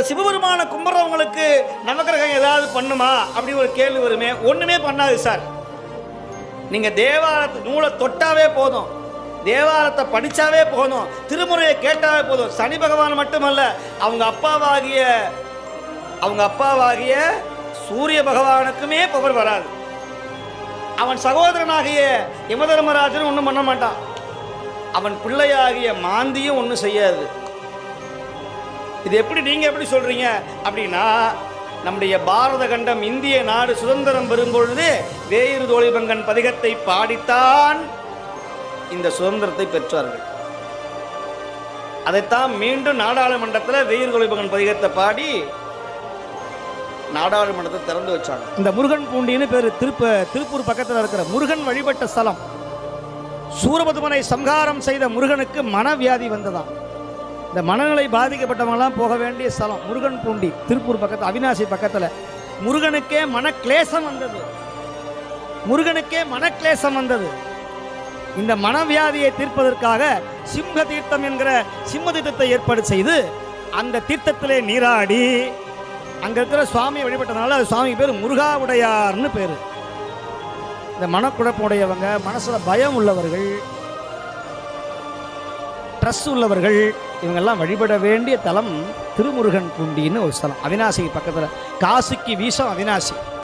இப்போ சிவபெருமான கும்பிட்றவங்களுக்கு நவக்கிரகம் ஏதாவது பண்ணுமா? அப்படி ஒரு கேள்வி வருமே. ஒன்றுமே பண்ணாது சார். நீங்கள் தேவாரத்து நூலை தொட்டாவே போதும். தேவாரத்தை படித்தாவே போதும். திருமுறையை கேட்டாவே போதும். சனி பகவான் மட்டுமல்ல அவங்க அப்பாவாகிய அவங்க அப்பாவாகிய சூரிய பகவானுக்குமே புகழ் வராது. அவன் சகோதரனாகிய யமதர்மராஜன் ஒன்றும் பண்ண மாட்டான். அவன் பிள்ளையாகிய மாந்தியும் ஒன்றும் செய்யாது. இது எப்படி நீங்க எப்படி சொல்றீங்க? அப்படின்னா நம்முடைய பாரத கண்டம் இந்திய நாடு சுதந்திரம் பெறும் பொழுது வேயிறு தோழிபங்கன் பதிகத்தை பாடித்தான் இந்த சுதந்திரத்தை பெற்றார்கள். அதைத்தான் மீண்டும் நாடாளுமன்றத்தில் வெயிறு தோழிபங்கன் பதிகத்தை பாடி நாடாளுமன்றத்தை திறந்து வச்சாங்க. இந்த முருகன் பூண்டின்னு பேர் திருப்ப திருப்பூர் பக்கத்தில் இருக்கிற முருகன் வழிபட்ட ஸ்தலம். சூரபதுமனை சம்ஹாரம் செய்த முருகனுக்கு மனவியாதி வந்ததாம். இந்த மனநிலை பாதிக்கப்பட்டவங்கலாம் போக வேண்டிய ஸ்தலம் முருகன் பூண்டி திருப்பூர் பக்கத்தில் அவினாசி பக்கத்தில். முருகனுக்கே மனக்லேசம் வந்தது. முருகனுக்கே மனக்லேசம் வந்தது. இந்த மனவியாதியை தீர்ப்பதற்காக சிம்ம தீர்த்தம் என்கிற சிம்ம தீர்த்தத்தை ஏற்பாடு செய்து அந்த தீர்த்தத்திலே நீராடி அங்க இருக்கிற சுவாமியை வழிபட்டதுனால அது சுவாமி பேர் முருகா உடையார்னு பேரு. இந்த மனக்குழப்பம் உடையவங்க மனசுல பயம் உள்ளவர்கள் ட்ரஸ் உள்ளவர்கள் இவங்கெல்லாம் வழிபட வேண்டிய தலம் திருமுருகன் பூண்டின்னு ஒரு ஸ்தலம். அவினாசிக்கு பக்கத்தில். காசிக்கு வீசம் அவினாசி.